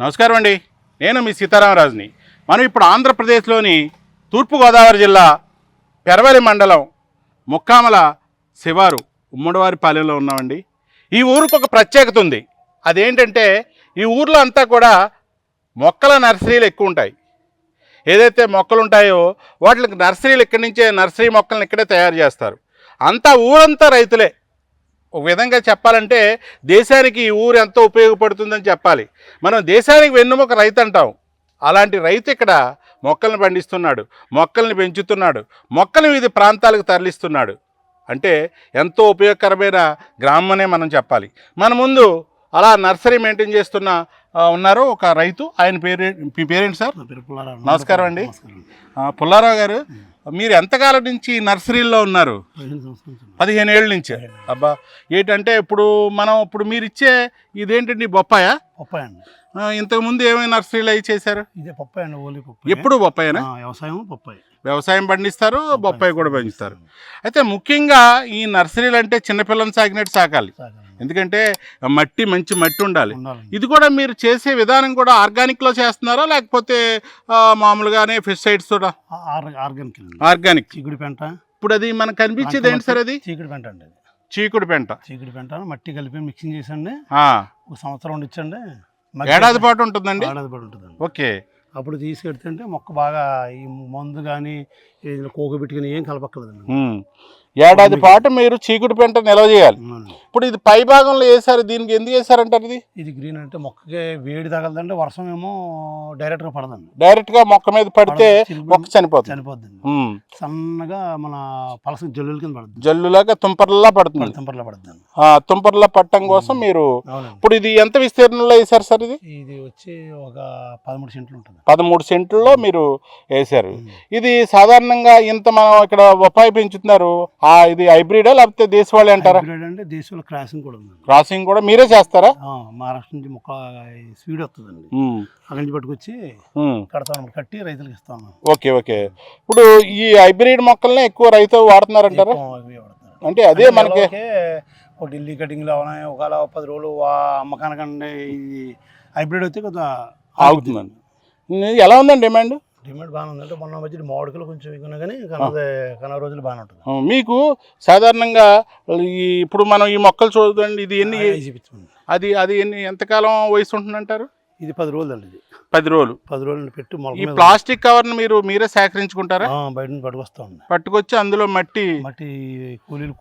నమస్కారం అండి. నేను మీ సీతారామరాజుని. మనం ఇప్పుడు ఆంధ్రప్రదేశ్లోని తూర్పుగోదావరి జిల్లా పెరవలి మండలం ముక్కామల శివారు ఉమ్మడివారిపాలెంలో ఉన్నామండి. ఈ ఊరికి ఒక ప్రత్యేకత ఉంది. అదేంటంటే ఈ ఊర్లో అంతా కూడా మొక్కల నర్సరీలు ఎక్కువ ఉంటాయి. ఏదైతే మొక్కలు ఉంటాయో వాటికి నర్సరీలు ఇక్కడి నుంచే నర్సరీ మొక్కలను ఇక్కడే తయారు చేస్తారు. అంతా ఊరంతా రైతులే. ఒక విధంగా చెప్పాలంటే దేశానికి ఈ ఊరు ఎంతో ఉపయోగపడుతుందని చెప్పాలి. మనం దేశానికి వెన్నుముక రైతు అంటాం. అలాంటి రైతు ఇక్కడ మొక్కల్ని పండిస్తున్నాడు మొక్కల్ని పెంచుతున్నాడు మొక్కల్ని వివిధ ప్రాంతాలకు తరలిస్తున్నాడు. అంటే ఎంతో ఉపయోగకరమైన గ్రామమనే మనం చెప్పాలి. మన ముందు అలా నర్సరీ మెయింటైన్ చేస్తున్న ఉన్నారు ఒక రైతు. ఆయన పేరు మీ పేరేంటి సార్. నమస్కారం అండి. పుల్లారావు గారు. మీరు ఎంతకాలం నుంచి నర్సరీలో ఉన్నారు. పదిహేను ఏళ్ళ నుంచి అబ్బా ఏంటంటే ఇప్పుడు మనం ఇప్పుడు మీరు ఇచ్చే ఇదేంటండి బొప్పాయా? పప్పాయ అండి. ఆ, ఇంతకుముందు ఏమైనా నర్సరీలు అవి చేశారు? ఇదే అండి ఓన్లీ పప్పాయ ఎప్పుడు బొప్పాయనా? వ్యవసాయం పప్పాయ వ్యవసాయం పండిస్తారు బొప్పాయి. కూడా పెంచుతారు అయితే ముఖ్యంగా ఈ నర్సరీలు అంటే చిన్నపిల్లలు సాగినట్టు సాకాలి. ఎందుకంటే మట్టి మంచి మట్టి ఉండాలి. ఇది కూడా మీరు చేసే విధానం కూడా ఆర్గానిక్లో చేస్తున్నారా? లేకపోతే మామూలుగానే పెస్టిసైడ్స్ కూడా ఆర్గానిక్ ఆర్గానిక్. పెంట. ఇప్పుడు అది మనకు కనిపించేది ఏంటి సార్ అది? చీకుడు పెంట అండి అది. చీకుడు పెంట. చీకుడు పెంట మట్టి కలిపి మిక్సింగ్ చేసండి. ఒక సంవత్సరం ఉండిచ్చండి. ఏడాది పాటు ఉంటుందండి? ఏడాది పడి ఉంటుందండి. ఓకే. అప్పుడు తీసుకెడితే మొక్క బాగా ఈ మందు కానీ కోకబెట్టి కానీ ఏం కలపక్కలేదండి ఉమ్. ఏడాది పాటు మీరు చీకుడు పెంట నిల్వ చేయాలి. ఇప్పుడు ఇది పై భాగంలో వేసారు దీనికి ఎందుకు వేసారంటారు ఇది? ఇది గ్రీన్ అంటే మొక్కకి వేడి తగలదండి వర్షం ఏమో డైరెక్ట్గా పడదండి. డైరెక్ట్గా మొక్క మీద పడితే మొక్క చనిపోతుంది. చనిపోద్దండి ఉమ్. సన్నగా మన పలస జల్లుల కింద పడుతుంది. జల్లులాగా తుంపర్లా పడుతుంది. తుంపర్లో పడుతుంది. ఆ, తుంపర్లా పట్టడం కోసం మీరు ఇప్పుడు ఇది ఎంత విస్తీర్ణంలో వేసారు సార్ ఇది? ఇది వచ్చి ఒక పదమూడు సెంట్లు ఉంటుంది. పదమూడు సెంట్లలో మీరు వేసారు. ఇది సాధారణంగా ఇంత మనం ఇక్కడ బొప్పాయి పెంచుతున్నారు. ఆ ఇది హైబ్రిడా లేకపోతే దేశవాళీ అంటారా? దేశంలో క్రాసింగ్ కూడా ఉంది క్రాసింగ్ కూడా మీరే చేస్తారా? మహారాష్ట్ర నుంచి మొక్క స్వీడ్ వస్తుందండి. ఉమ్, అక్కడి నుంచి పట్టుకొచ్చి ఉమ్. కడతాం కట్టి రైతులకు ఇస్తాం ఓకే ఓకే. ఇప్పుడు ఈ హైబ్రిడ్ మొక్కల్ని ఎక్కువ రైతు వాడుతున్నారంటారా. అంటే అదే మనకి ఒక ఢిల్లీ కటింగ్లు అవనాయి ఒకవేళ పది రోజులు వా- అమ్మకానికంటే ఇది హైబ్రిడ్ అయితే కొంత ఆగుతుందండి. ఎలా ఉందండి డిమాండ్? డిమాండ్ బాగానే ఉంది అంటే మొన్న మధ్య మామిడికలు కొంచెం ఎక్కువ కానీ కనదే కన రోజులు బాగానే ఉంటుంది మీకు సాధారణంగా ఈ ఇప్పుడు మనం ఈ మొక్కలు చూడండి ఇది ఎన్ని. అది అది ఎన్ని ఎంతకాలం వయసు ఉంటుందంటారు ఇది పది రోజులు అండి ఇది. పది రోజులు. పది రోజులు పెట్టి ఈ ప్లాస్టిక్ కవర్ని మీరు మీరే సేకరించుకుంటారా? బయట నుంచి పట్టుకొస్తా ఉంది పట్టుకొచ్చి అందులో మట్టి మట్టి కూలీలు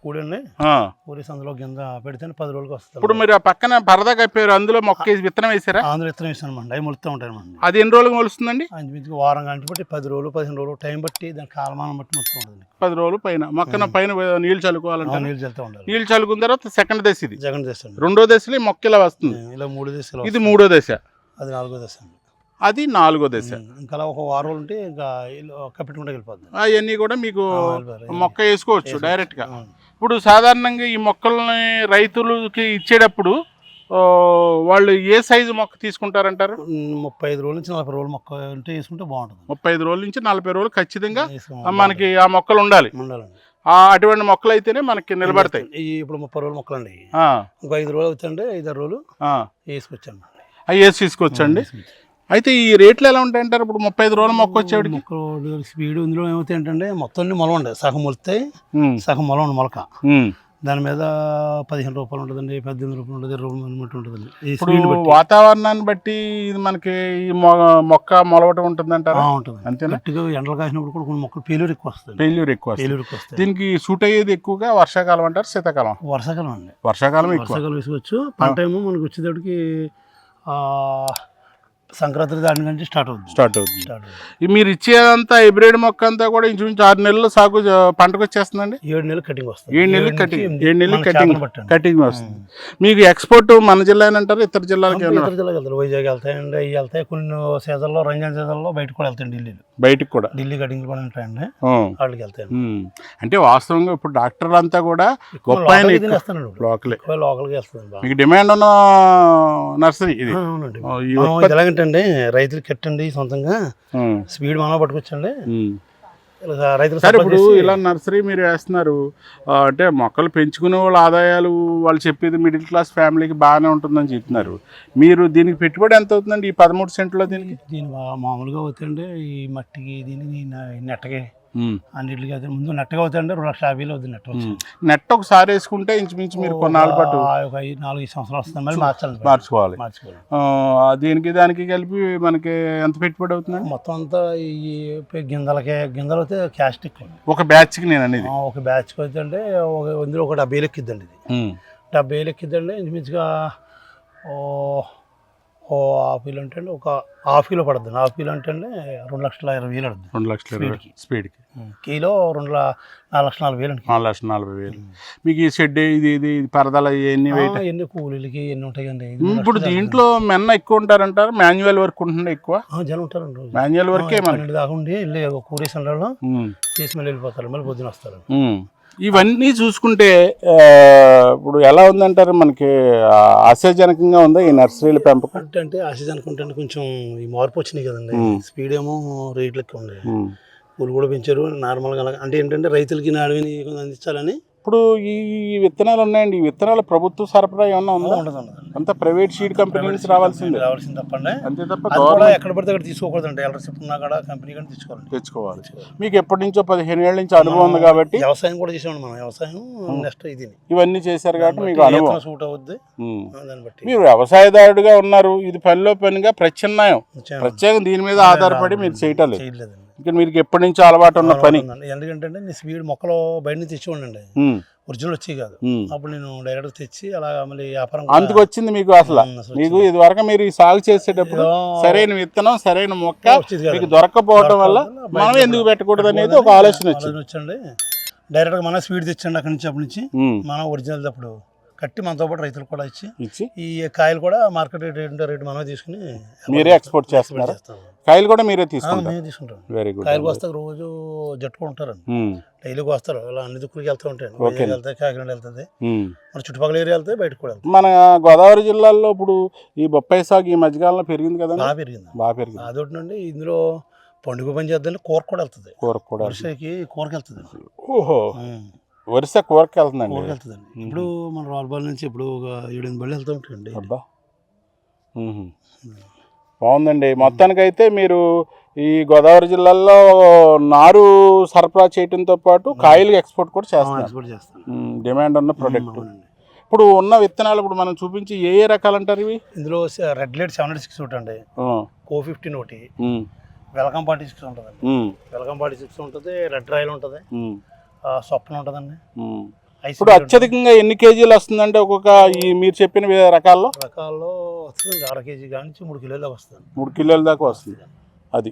కూడండి ఆ, కూలీస్ అందులో కింద పెడితే పది రోజులకి వస్తుంది. ఇప్పుడు మీరు ఆ పక్కన పరదా కప్పారు అందులో మొక్క విత్తనం వేసారా? ఆంధ్ర విత్తనం వేసాను అవి మొలుస్తూ ఉంటాయన్నమాట అది ఎన్ని రోజులకు మొలుస్తుందండి? అంచుమించుగా వారం గంటలు బట్టి పది రోజులు పదిహేను రోజులు టైం బట్టి దాని కాలమానం బట్టి మొత్తం ఉంటుంది. పది రోజులు పైన. మొక్కన పైన నీళ్ళు చల్లుకోవాలంటే నీళ్ళు చల్లుతూ ఉండాలి. నీళ్ళు చల్లుకున్న తర్వాత సెకండ్ దశ ఇది. జగన్ దశ అండి. రెండో దశలో మొక్క ఇలా వస్తుంది. ఇలా మూడు దశలు ఇది మూడో దశ. అది నాలుగో దశ అండి. అది నాలుగో దశ. ఇంకా ఒక వారం రోజులు ఉంటే ఇంకా కప్పెట్టుకుంటే వెళ్ళిపోద్ది. అవన్నీ కూడా మీకు. మొక్క వేసుకోవచ్చు డైరెక్ట్గా అవును. ఇప్పుడు సాధారణంగా ఈ మొక్కల్ని రైతులకి ఇచ్చేటప్పుడు వాళ్ళు ఏ సైజు మొక్క తీసుకుంటారంటారు? ముప్పై ఐదు రోజుల నుంచి నలభై రోజులు మొక్క ఉంటే వేసుకుంటే బాగుంటుంది. ముప్పై ఐదు రోజుల నుంచి నలభై రోజులు ఖచ్చితంగా మనకి ఆ మొక్కలు ఉండాలి. ఉండాలండి. అటువంటి మొక్కలు అయితేనే మనకి నిలబడతాయి. ఈ ఇప్పుడు ముప్పై రోజులు మొక్కలు అండి ఇంకో ఐదు రోజులు అవుతుంటే ఐదు ఆరు రోజులు. వేసుకొచ్చాను అవి వేసి తీసుకొచ్చండి. అయితే ఈ రేట్లు ఎలా ఉంటాయంటారు? ఇప్పుడు ముప్పై ఐదు రోజుల మొక్క వచ్చేవాడికి మొక్కలు స్పీడ్ ఇందులో ఏమవుతాయి ఏంటంటే మొత్తం మొల ఉండే సగం ఉమ్, సగం మొల మొలక. దాని మీద పదిహేను రూపాయలు ఉంటుందండి పద్దెనిమిది రూపాయలు ఉంటుంది ఇరవై రూపాయలు ఉంటుందండి. ఇప్పుడు వాతావరణాన్ని బట్టి ఇది మనకి ఈ మొక్క మొలవటం ఉంటుందంటారా? ఉంటుంది. అంతేనా? గట్టిగా ఎండలు కాసినప్పుడు కూడా కొన్ని మొక్కలు పేలూరు ఎక్కువ వస్తుంది ఫెయిల్యూర్ ఎక్కువ వస్తుంది. పేలూరు ఎక్కువ వస్తాయి. దీనికి సూట్ అయ్యేది ఎక్కువగా వర్షాకాలం అంటారు? శీతాకాలం? వర్షాకాలం అండి. వర్షాకాలం ఎక్కువ. వర్షాకాలం వేసుకోవచ్చు. పంట ఏమో మనకి వచ్చేటప్పటికి ఆ, సంక్రాంతి దాని నుంచి స్టార్ట్ అవుతుంది. స్టార్ట్ అవుతుంది. స్టార్ట్ ఈ మీరు ఇచ్చేదంతా హైబ్రిడ్ మొక్క అంతా కూడా ఇంచుమించు ఆరు నెలలు సాగు పంటకు వచ్చేస్తుందండి? ఏడు నెలలు కటింగ్ వస్తుంది. ఏడు నెలలు కటింగ్. ఏడు నెలలు కటింగ్. కటింగ్ వస్తుంది. మీకు ఎక్స్పోర్ట్ మన జిల్లా అంటారు ఇతర జిల్లాలకి ఇతర జిల్లాకి వెళ్తారు. వైజాగ్ వెళ్తాయండి అవి వెళ్తాయి. కొన్ని సీజన్లో రంజాన్ సీజన్లో బయటకు కూడా వెళ్తాయి ఢిల్లీలో. బయటికి కూడా? ఢిల్లీ కటింగ్ కూడా ఉంటాయండి. వాళ్ళకి వెళ్తాయండి. ఉమ్. అంటే వాస్తవంగా ఇప్పుడు డాక్టర్లు అంతా కూడా గొప్ప ఆయన లోకల్కి. లోకలే. వెళ్తుంది మీకు డిమాండ్ ఉన్న నర్సరీ ఇది? అవునండి. ఎలాగంటే రైతులు కట్టండి సొంతంగా. స్పీడ్ మనం పట్టుకొచ్చండి. రైతులు సరే ఇప్పుడు ఇలా నర్సరీ మీరు వేస్తున్నారు. అంటే మొక్కలు పెంచుకునే వాళ్ళ ఆదాయాలు వాళ్ళు చెప్పేది మిడిల్ క్లాస్ ఫ్యామిలీకి బాగానే ఉంటుందని చెప్తున్నారు. మీరు దీనికి పెట్టుబడి ఎంత అవుతుందండి ఈ పదమూడు సెంట్లో దీనికి? దీని మామూలుగా అవుతుండే ఈ మట్టికి దీనికి నెట్టకి. అన్నిటికి అయితే ముందు నెట్టగా అవుతుండే రెండు లక్షల యాభై వేలు అవుతుంది నెట్. నెట్ ఒకసారి వేసుకుంటే ఇంచుమించు మీరు కొన్నాళ్ళ పాటు ఒక- ఐదు నాలుగు ఐదు సంవత్సరాలు వస్తుంది మళ్ళీ మార్చాలి. మార్చుకోవాలి. మార్చుకోవాలి. దీనికి దానికి కలిపి మనకి ఎంత పెట్టుబడి అవుతుందండి? మొత్తం అంతా ఈ గింజలకి గింజలు అయితే ఎక్కువ. ఒక బ్యాచ్కి నేను అనేది ఒక బ్యాచ్కి అయితే అంటే ఒక ఇందులో ఒక డెబ్బై వేలు ఎక్కిద్దండి ఇది. డెబ్బై వేలు ఎక్కిద్దండి ఇంచుమించుగా ఓ ఓ హాఫ్ కిలో అంటే ఒక హాఫ్ కిలో పడుతుంది హాఫ్ కిలో అంటే రెండు లక్షల ఇరవై వేలు పడుతుంది రెండు లక్షల స్పీడ్కి. స్పీడ్కి. కిలో రెండు నాలుగు లక్షల నలభై వేలు నాలుగు లక్షల నలభై వేలు. మీకు ఈ షెడ్ ఇది ఇది పరదాలు ఆ, ఎన్ని కూలీలకి ఎన్ని ఉంటాయి అండి? ఇప్పుడు దీంట్లో మెన్న ఎక్కువ ఉంటారంటారు? మాన్యువల్ వర్క్ ఉంటుండే ఎక్కువ? జనం ఉంటారండి రోజు. మాన్యువల్ వర్కే మనకి. పన్నెండు దాకా ఉండి వెళ్ళి ఒక చేసి మళ్ళీ వెళ్ళిపోతారు. మళ్ళీ పొద్దున వస్తారు. ఇవన్నీ చూసుకుంటే ఇప్పుడు ఎలా ఉందంటారు? మనకి ఆశాజనకంగా ఉందా ఈ నర్సరీల పెంపకం? అంటే అంటే ఆశ అనుకుంటే కొంచెం ఈ మార్పు వచ్చినాయి కదండి. స్పీడ్ ఏమో రేట్లు ఎక్కువ ఉన్నాయి ఉమ్. పూలు కూడా పెంచారు. నార్మల్గా అలాగ అంటే ఏంటంటే రైతులకి నాడవిని అందించాలని ఇప్పుడు ఈ విత్తనాలు ఉన్నాయండి. ఈ విత్తనాలు ప్రభుత్వ సరఫరా ఏమన్నా ఉందా? ఉండదు అంతా ప్రైవేట్ సీడ్ కంపెనీ నుంచి రావాల్సిందే. రావాల్సింది తప్పండి. అంతే తప్ప అది కూడా గవర్నమెంట్ ఎక్కడ పడితే అక్కడ తీసుకోకూడదండి. ఎలక్ట్రిసిటీ ఉన్నా కూడా కంపెనీ కానీ తీసుకోవాలండి తెచ్చుకోవాలి. మీకు ఎప్పటి నుంచో పదిహేను ఏళ్ళ నుంచి అనుభవం ఉంది కాబట్టి వ్యవసాయం కూడా చేసామండి మనం. వ్యవసాయం నెక్స్ట్ ఇది. ఇవన్నీ చేశారు కాబట్టి మీకు అనుభవం. సూట్ అవుద్ది. ఉమ్. దాన్ని బట్టి. మీరు వ్యవసాయదారుడిగా ఉన్నారు. ఇది పనిలో పనిగా ప్రత్యామ్నాయం. ప్రత్యేకం దీని మీద ఆధారపడి మీరు చేయటం లేదు. చేయలేదండి ఇంకా మీకు ఎప్పటి నుంచో అలవాటు ఉన్న పని. ఎందుకంటే అండి నీ స్పీడ్ మొక్కలు బయట నుంచి తెచ్చి ఉండండి. ఒరిజినల్ వచ్చి కాదు. అప్పుడు నేను డైరెక్ట్ తెచ్చి అలా మళ్ళీ వ్యాపారం అందుకు వచ్చింది మీకు అసలు. మీకు ఇది వరకు మీరు ఈ సాగు చేసేటప్పుడు సరైన విత్తనం సరైన మొక్క. మీకు దొరకపోవడం వల్ల మనం ఎందుకు పెట్టకూడదు అనేది ఒక ఆలోచన వచ్చింది. డైరెక్ట్గా మన స్పీడ్ తెచ్చండి అక్కడి నుంచి అప్పటి నుంచి. మనం ఒరిజినల్ అప్పుడు. కట్టి మనతో పాటు రైతులు కూడా ఇచ్చి ఇచ్చి? ఈ కాయలు కూడా మార్కెట్ రేట్ ఏంటో రేటు మనమే తీసుకుని మీరే ఎక్స్పోర్ట్ చేస్తున్నారా? చేస్తాం కాయలు కూడా మీరే తీసుకుంటారు? మేమే తీసుకుంటాం. వెరీ గుడ్ కాయలు వస్తే రోజు జట్టుకు ఉంటారండి. డైలీకి వస్తారు ఇలా అన్ని దుక్కులకి వెళ్తూ ఉంటాయండి ఓకే. వైజాగ్ వెళ్తాయి కాకినాడ వెళ్తుంది. మన చుట్టుపక్కల ఏరియా వెళ్తే బయటకు కూడా వెళ్తాయి మన గోదావరి జిల్లాలో ఇప్పుడు ఈ బొప్పాయి సాగు ఈ మధ్యకాలంలో పెరిగింది కదండి? బాగా పెరిగింది. బాగా పెరిగింది. అదొకటి నుండి ఇందులో పండుగ పని చేద్దాం కూర కూడా వెళ్తుంది. కూర కూడా వర్షకి కూరకి వెళ్తుంది. ఓహో. వరుస కూరకి వెళ్తుందండి కూరకి వెళ్తుందండి ఇప్పుడు మన రాల్బాల్ నుంచి ఇప్పుడు ఒక ఏడెనిమిది బళ్ళు వెళ్తూ ఉంటాయండి. అబ్బా. బాగుందండి. మొత్తానికైతే మీరు ఈ గోదావరి జిల్లాలో నారు సరఫరా చేయడంతో పాటు కాయలు ఎక్స్పోర్ట్ కూడా చేస్తున్నారు. ఎక్స్పోర్ట్ చేస్తాను మ్మ్. డిమాండ్ ఉన్న ప్రొడక్ట్. ఇప్పుడు ఉన్న విత్తనాలు ఇప్పుడు మనం చూపించి ఏ ఏ రకాలు అంటారు ఇవి? ఇందులో రెడ్ లైట్ సెవెన్ సిక్స్ ఒకటి అండి. కో ఫిఫ్టీన్ ఒకటి. వెల్కమ్ ఫార్టీ సిక్స్ ఉంటుందండి. మ్మ్. వెల్కమ్ ఫార్టీ సిక్స్ ఉంటుంది రెడ్ రాయల్ ఉంటుంది. స్వప్న ఉంటుందండి. ఇప్పుడు అత్యధికంగా ఎన్ని కేజీలు వస్తుందంటే ఒక్కొక్క ఈ మీరు చెప్పిన రకాల్లో? రకాల్లో వస్తుంది అర కేజీ కాడి నుంచి మూడు కిలోల దాకా వస్తుంది మూడు కిలోల దాకా వస్తుంది. అది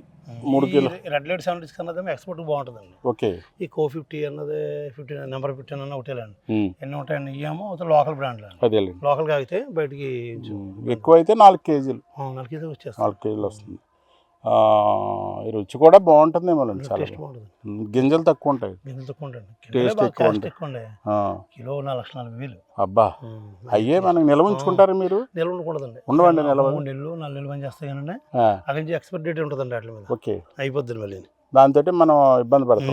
మూడు కిలో. రెడ్ లైట్ సెవెన్ సిక్స్ అన్నది ఎక్స్పోర్ట్ బాగుంటుందండి. ఓకే. ఈ కో ఫిఫ్టీ అన్నది ఫిఫ్టీన్ నెంబర్ ఫిఫ్టీన్ అన్న ఒకటేలండి మ్మ్. ఎన్ని ఉంటాయండి ఇవేమో లోకల్ బ్రాండ్లు అండి అదేలేండి. లోకల్ కాగితే బయటికి ఎక్కువ అయితే నాలుగు కేజీలు. నాలుగు కేజీ వచ్చేస్తాం నాలుగు కేజీలు వస్తుంది. రుచి కూడా చాలా. టేస్ట్ బాగుంటుంది. ఉమ్, గింజలు తక్కువ ఉంటాయి. గింజలు తక్కువ Taste బాగా ఎక్కువ ఆ, కిలో లక్షల నలభై వేలు. అబ్బా. అయ్యే మనకి నిల్వ ఉంచుకుంటారు మీరు? నిల్వ ఉండకూడదండి. ఉండవండి నిల్వ? మూడు నెలలు నాలుగు నెలలు పని చేస్తాయి కానీ అక్కడి నుంచి ఎక్స్పైర్ డేట్ ఉంటుందండి వాటి మీద. ఓకే. అయిపోద్ది మళ్ళీ. దాంతో మనం ఇబ్బంది పడతాం.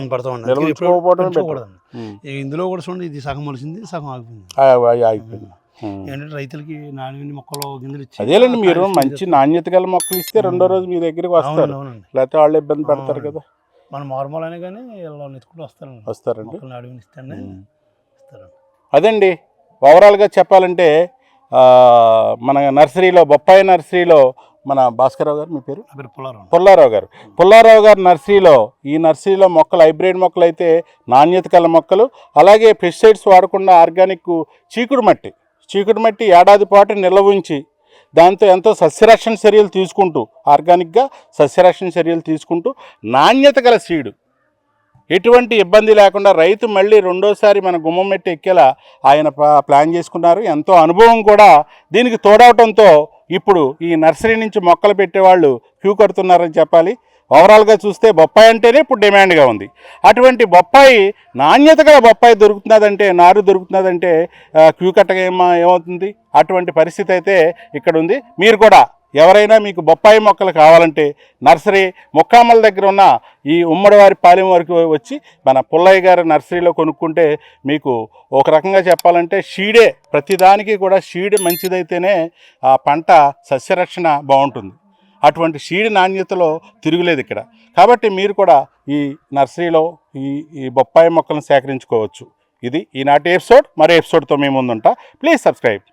ఈ ఇందులో కూడా చూడండి ఇది సగం మొలిసింది సగం ఆగిపోయింది. ఆగిపోయింది. ఏంటంటే రైతులకి నాణ్యమైన మొక్కలు గింజలు ఇచ్చి అదేలేండి మీరు మంచి. నాణ్యత గల మొక్కలు ఇస్తే రెండో రోజు మీ దగ్గరికి వస్తారు. అవునండి, లేకపోతే వాళ్ళు ఇబ్బంది పడతారు. కదా. మనం నార్మల్ అయినా కానీ ఇలా నెత్తుకుంటూ వస్తారండి. వస్తారండి. నాడిని ఇస్తానే. ఇస్తారండి. అదండి ఓవరాల్గా చెప్పాలంటే మన నర్సరీలో బొప్పాయి నర్సరీలో మన భాస్కరరావు గారు మీ పేరు? పుల్లారావు పుల్లారావు గారు. పుల్లారావు గారు నర్సరీలో ఈ నర్సరీలో మొక్కలు హైబ్రిడ్ మొక్కలు అయితే నాణ్యత గల మొక్కలు అలాగే పెస్టిసైడ్స్ వాడకుండా ఆర్గానిక్ చీకుడు మట్టి చీకటి మట్టి ఏడాది పాటు నిల్వ ఉంచి దాంతో ఎంతో సస్యరక్షణ చర్యలు తీసుకుంటూ ఆర్గానిక్గా సస్యరక్షణ చర్యలు తీసుకుంటూ నాణ్యత గల సీడు. ఎటువంటి ఇబ్బంది లేకుండా రైతు మళ్ళీ రెండోసారి మన గుమ్మం మెట్టి ఎక్కేలా ఆయన ప్లాన్ చేసుకున్నారు. ఎంతో అనుభవం కూడా దీనికి తోడవటంతో ఇప్పుడు ఈ నర్సరీ నుంచి మొక్కలు పెట్టేవాళ్ళు క్యూ కడుతున్నారని చెప్పాలి. ఓవరాల్గా చూస్తే బొప్పాయి అంటేనే ఇప్పుడు డిమాండ్గా ఉంది. అటువంటి బొప్పాయి నాణ్యత గల బొప్పాయి దొరుకుతున్నదంటే నారు దొరుకుతున్నదంటే క్యూ కట్టగా ఏమవుతుంది? అటువంటి పరిస్థితి అయితే ఇక్కడ ఉంది మీరు కూడా ఎవరైనా మీకు బొప్పాయి మొక్కలు కావాలంటే నర్సరీ ముక్కామల దగ్గర ఉన్న ఈ ఉమ్మడివారి పాలెం వరకు వచ్చి మన పుల్లయ్య గారి నర్సరీలో కొనుక్కుంటే మీకు ఒక రకంగా చెప్పాలంటే షీడే ప్రతిదానికి కూడా షీడ్ మంచిదైతేనే ఆ పంట సస్యరక్షణ బాగుంటుంది. అటువంటి షీడ్ నాణ్యతలో తిరుగులేదు ఇక్కడ. కాబట్టి మీరు కూడా ఈ నర్సరీలో ఈ ఈ బొప్పాయి మొక్కలను సేకరించుకోవచ్చు. ఇది ఈనాటి ఎపిసోడ్. మరో ఎపిసోడ్తో మేము ముందుంటా. Please subscribe.